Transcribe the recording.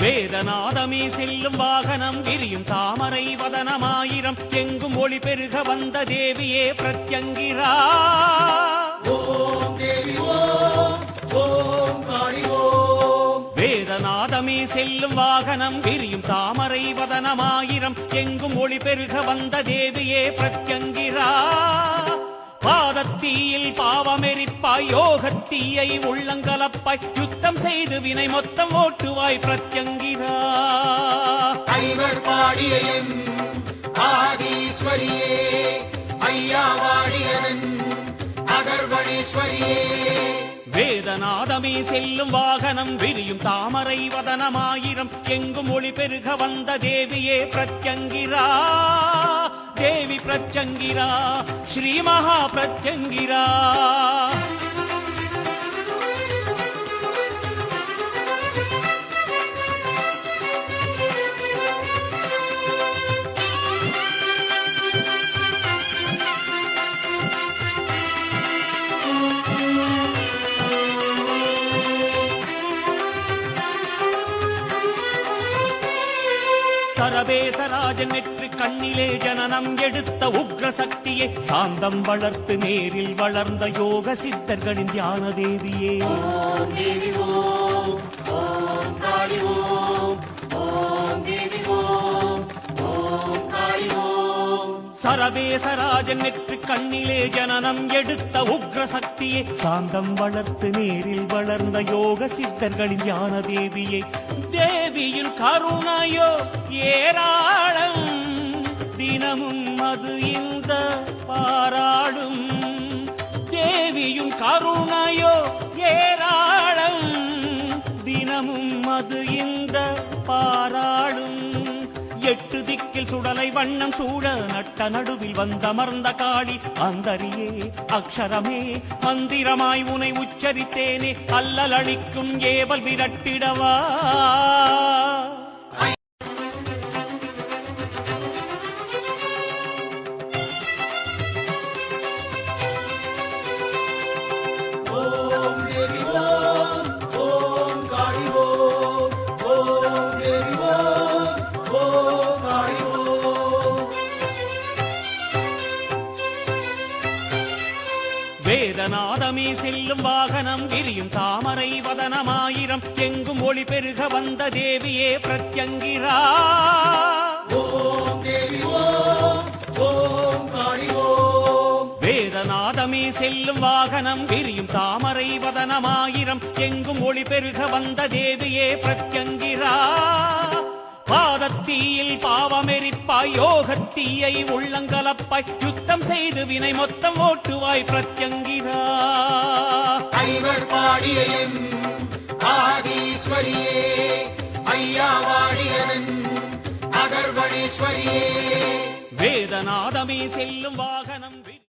வேதநாதமே செல்லும் வாகனம் விரியும் தாமரை வதனமாயிரம் எங்கும் ஒளி பெருக வந்த தேவியே பிரத்யங்கிரா. வேதநாதமே செல்லும் வாகனம் விரியும் தாமரை வதனமாயிரம் எங்கும் ஒளி பெருக வந்த தேவியே பிரத்யங்கிரா. பாதத்தீயில் பாவமெரிப்பாய் யோகத்தீயை உள்ளங்கலப்பாய் யுத்தம் செய்து வினை மொத்தம் ஓட்டுவாய் பிரத்யங்கிரா. ஐவர் பாடிய என் ஆதீஸ்வரியே ஐயா வாடியதன் அகர்வணேஸ்வரியே வேதநாதமே செல்லும் வாகனம் விரியும் தாமரை வதனமாயிரம் எங்கும் ஒளி பெருக வந்த தேவியே பிரத்யங்கிரா. देवी प्रत्यङ्गिरा श्री महाप्रत्यङ्गिरा। சரபேசராஜன் வெற்றி கண்ணிலே ஜனனம் எடுத்த உக்ர சக்தியே சாந்தம் வளர்த்து நேரில் வளர்ந்த யோக சித்தர்களின் தியான தேவியே சரபேசராஜன் வெற்றி கண்ணிலே ஜனனம் எடுத்த உக்ர சக்தியே சாந்தம் வளர்த்து நேரில் வளர்ந்த யோக சித்தர்களின் ஞான தேவியே தேவியின் கருணையோ ஏராளம். தினமும் அது இந்த பாராடும். தேவியும் கருணையோ ஏராளம். தினமும் அது இந்த பாராடும். எட்டு திக்கில் சுடலை வண்ணம் சூட நட்ட நடுவில் வந்தமர்ந்த காளி அந்தரியே அக்ஷரமே மந்திரமாய் உனை உச்சரித்தேனே அல்லலளிக்கும் ஏவல் விரட்டிடவா? வேதநாதமே செல்லும் வாகனம் விரியும் தாமரை வதனமாயிரம். எங்கும் ஒளி பெருக வந்த தேவியே பிரத்யங்கிரா. வேதநாதமே செல்லும் வாகனம் விரியும் தாமரை வதனமாயிரம். எங்கும் ஒளி பெருக வந்த தேவியே பிரத்யங்கிரா. பாதத்தீயில் பாவமெரிப்பாய் யோகத்தீயை உள்ளங்கலப்பாய். யுத்தம் செய்து வினை மொத்தம் ஓட்டுவாய் பிரத்யங்கிரா ஐவர் பாடிய என் ஆதீஸ்வரியே ஐயா வாடியதன் அகர்வணேஸ்வரியே வேதநாதமே செல்லும் வாகனம்